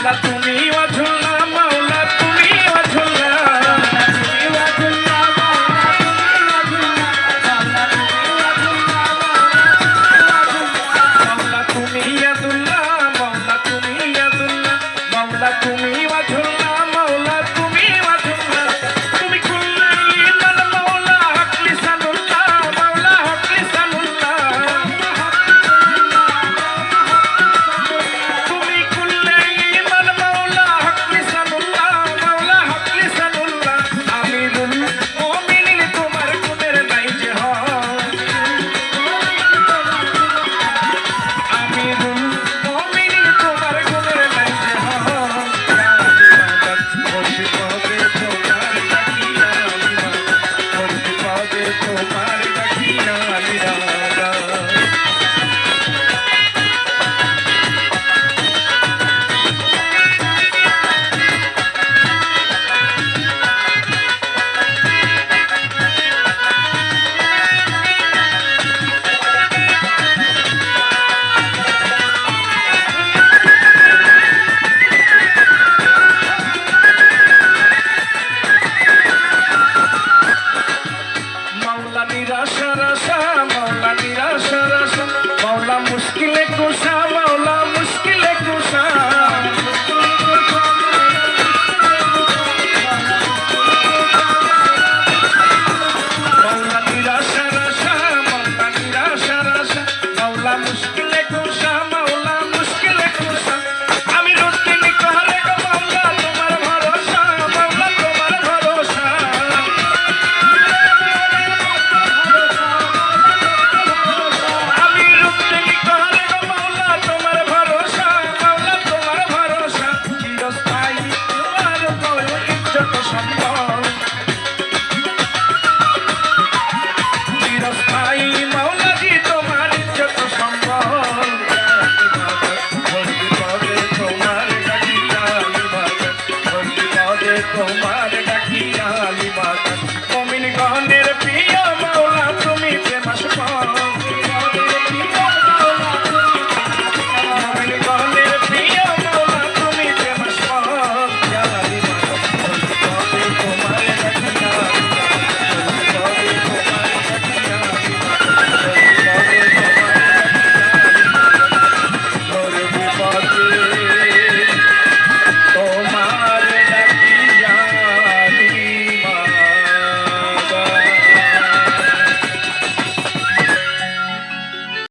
মাওলা তুমি অঝুল্লা মাওলা তুমি তুমি আদুল্লা মাওলা তুমি তুমি অঝুল্লা 좋은 거야?